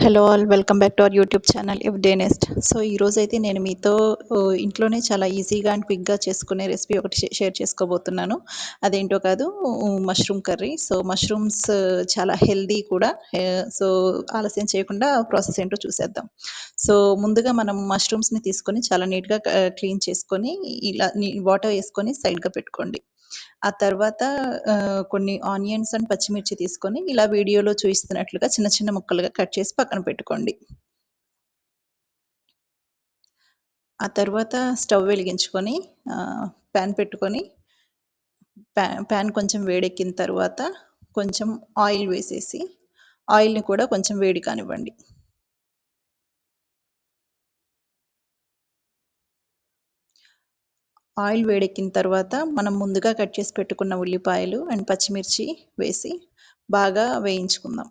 Hello all welcome back to our YouTube channel F day nest so ఈరోజైతే నేను మీతో ఇంట్లోనే చాలా ఈజీగా అండ్ క్విక్గా చేసుకునే రెసిపీ ఒకటి షేర్ చేసుకోబోతున్నాను. అదేంటో కాదు మష్రూమ్ కర్రీ సో మష్రూమ్స్ చాలా హెల్దీ కూడా సో ఆలస్యం చేయకుండా ప్రాసెస్ ఏంటో చూసేద్దాం. సో ముందుగా మనం మష్రూమ్స్ని తీసుకొని చాలా నీట్గా క్లీన్ చేసుకొని ఇలా వాటర్ వేసుకొని సైడ్గా పెట్టుకోండి. ఆ తర్వాత కొన్ని ఆనియన్స్ అండ్ పచ్చిమిర్చి తీసుకొని ఇలా వీడియోలో చూపిస్తున్నట్లుగా చిన్న చిన్న ముక్కలుగా కట్ చేసి పక్కన పెట్టుకోండి. ఆ తర్వాత స్టవ్ వెలిగించుకొని ప్యాన్ పెట్టుకొని ప్యాన్ కొంచెం వేడెక్కిన తర్వాత కొంచెం ఆయిల్ వేసేసి ఆయిల్ని కూడా కొంచెం వేడి కానివ్వండి ఆయిల్ వేడెక్కిన తర్వాత మనం ముందుగా కట్ చేసి పెట్టుకున్న ఉల్లిపాయలు అండ్ పచ్చిమిర్చి వేసి బాగా వేయించుకుందాం.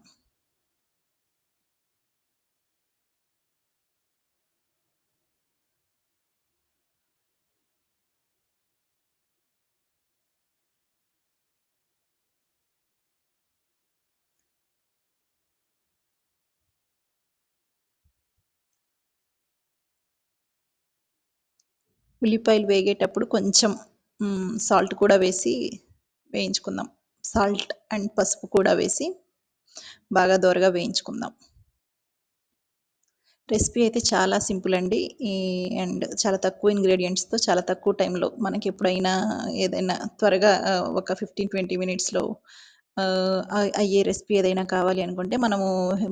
ఉల్లిపాయలు వేగేటప్పుడు కొంచెం సాల్ట్ కూడా వేసి వేయించుకుందాం. సాల్ట్ అండ్ పసుపు కూడా వేసి బాగా దోరగా వేయించుకుందాం. రెసిపీ అయితే చాలా సింపుల్ అండి. అండ్ చాలా తక్కువ ఇంగ్రీడియంట్స్తో చాలా తక్కువ టైంలో మనకి ఎప్పుడైనా ఏదైనా త్వరగా ఒక ఫిఫ్టీన్ ట్వంటీ మినిట్స్లో అయ్యే రెసిపీ ఏదైనా కావాలి అనుకుంటే మనము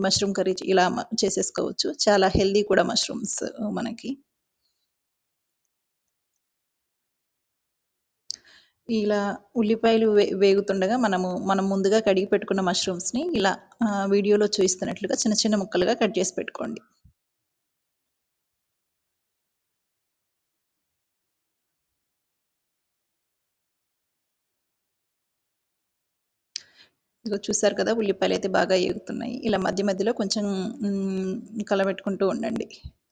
మష్రూమ్ కర్రీ ఇలా చేసేసుకోవచ్చు. చాలా హెల్దీ కూడా మష్రూమ్స్ మనకి. ఇలా ఉల్లిపాయలు వే వేగుతుండగా మనము మనం ముందుగా కడిగి పెట్టుకున్న మష్రూమ్స్ని ఇలా వీడియోలో చూపిస్తున్నట్లుగా చిన్న చిన్న ముక్కలుగా కట్ చేసి పెట్టుకోండి. ఇదిగో చూసారు కదా ఉల్లిపాయలు అయితే బాగా ఏగుతున్నాయి. ఇలా మధ్య మధ్యలో కొంచెం కలబెట్టుకుంటూ ఉండండి.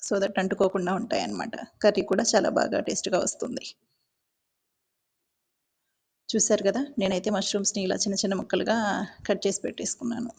సో దట్ అంటుకోకుండా ఉంటాయి అన్నమాట కర్రీ కూడా చాలా బాగా టేస్ట్గా వస్తుంది. చూసారు కదా? నేనైతే మష్రూమ్స్ని ఇలా చిన్న చిన్న ముక్కలుగా కట్ చేసి పెట్టేసుకున్నాను.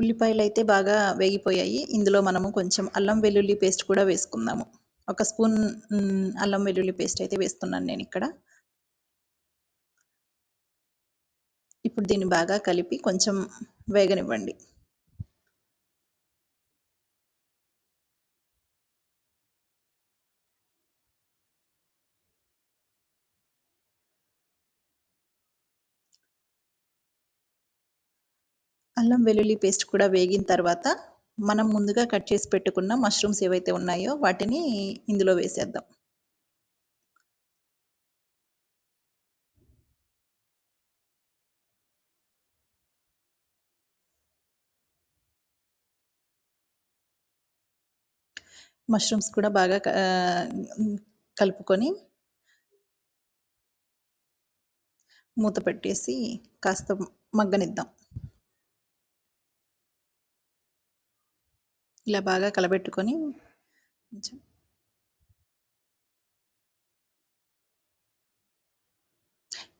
ఉల్లిపాయలు అయితే బాగా వేగిపోయాయి. ఇందులో మనము కొంచెం అల్లం వెల్లుల్లి పేస్ట్ కూడా వేసుకుందాము. ఒక స్పూన్ అల్లం వెల్లుల్లి పేస్ట్ అయితే వేస్తున్నాను నేను ఇక్కడ. ఇప్పుడు దీన్ని బాగా కలిపి కొంచెం వేగనివ్వండి. అల్లం వెల్లుల్లి పేస్ట్ కూడా వేగిన తర్వాత మనం ముందుగా కట్ చేసి పెట్టుకున్న మష్రూమ్స్ ఏవైతే ఉన్నాయో వాటిని ఇందులో వేసేద్దాం. మష్రూమ్స్ కూడా బాగా కలుపుకొని మూత పెట్టేసి కాస్త మగ్గనిద్దాం. ఇలా బాగా కలబెట్టుకొని కొంచెం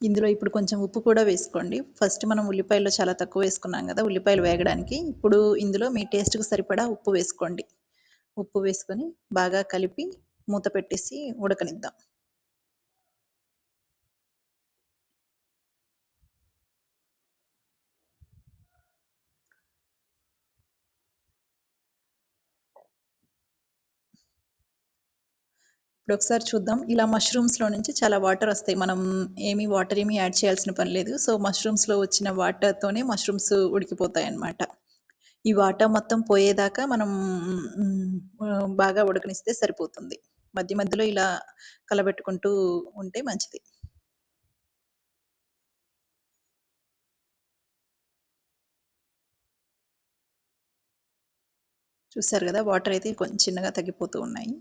ఇందులో ఇప్పుడు కొంచెం ఉప్పు కూడా వేసుకోండి. ఫస్ట్ మనం ఉల్లిపాయలు చాలా తక్కువ వేసుకున్నాం కదా ఉల్లిపాయలు వేగడానికి. ఇప్పుడు ఇందులో మీ టేస్ట్కు సరిపడా ఉప్పు వేసుకోండి. ఉప్పు వేసుకొని బాగా కలిపి మూత పెట్టేసి ఉడకనిద్దాం. ఇప్పుడు ఒకసారి చూద్దాం. ఇలా మష్రూమ్స్లో నుంచి చాలా వాటర్ వస్తాయి. మనం ఏమీ వాటర్ ఏమీ యాడ్ చేయాల్సిన పని లేదు. సో మష్రూమ్స్లో వచ్చిన వాటర్తోనే మష్రూమ్స్ ఉడికిపోతాయి అన్నమాట ఈ వాటర్ మొత్తం పోయేదాకా మనం బాగా ఉడకనిస్తే సరిపోతుంది. మధ్య మధ్యలో ఇలా కలబెట్టుకుంటూ ఉంటే మంచిది. చూసారు కదా వాటర్ అయితే కొంచెం చిన్నగా తగ్గిపోతూ ఉన్నాయి.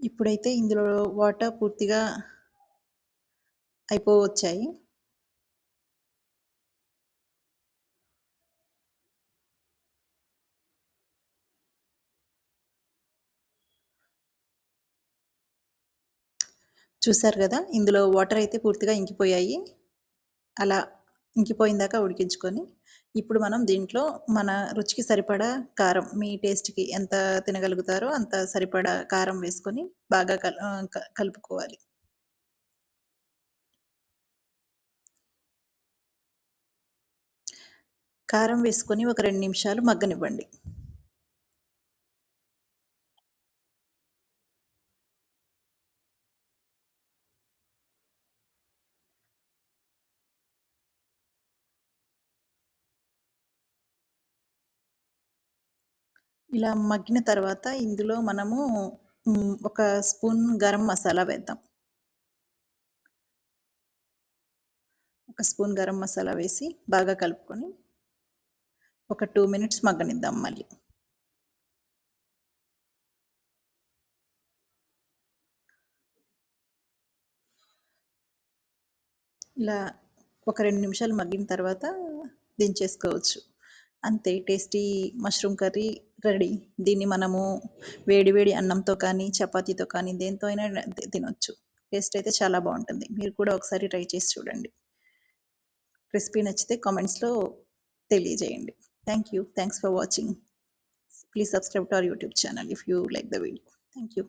ఇప్పుడైతే ఇందులో వాటర్ పూర్తిగా అయిపోవచ్చాయి. చూసారు కదా ఇందులో వాటర్ అయితే పూర్తిగా ఇంకిపోయాయి. అలా ఇంకిపోయిందాక ఉడికించుకొని ఇప్పుడు మనం దీంట్లో మన రుచికి సరిపడా కారం మీ టేస్ట్కి ఎంత తినగలుగుతారో అంత సరిపడా కారం వేసుకొని బాగా కల్ కలుపుకోవాలి. కారం వేసుకొని ఒక రెండు నిమిషాలు మగ్గనివ్వండి. ఇలా మగ్గిన తర్వాత ఇందులో మనము ఒక స్పూన్ గరం మసాలా వేద్దాం. ఒక స్పూన్ గరం మసాలా వేసి బాగా కలుపుకొని ఒక టూ మినిట్స్ మగ్గనిద్దాం మళ్ళీ. ఇలా ఒక రెండు నిమిషాలు మగ్గిన తర్వాత దించేసుకోవచ్చు. అంతే టేస్టీ మష్రూమ్ కర్రీ రెడీ. దీన్ని మనము వేడి వేడి అన్నంతో కానీ చపాతీతో కానీ దేంతో అయినా తినొచ్చు. టేస్ట్ అయితే చాలా బాగుంటుంది. మీరు కూడా ఒకసారి ట్రై చేసి చూడండి. రెసిపీ నచ్చితే కామెంట్స్లో తెలియజేయండి. Thank you. Thanks for watching. Please subscribe to our YouTube channel if you like the video. Thank you.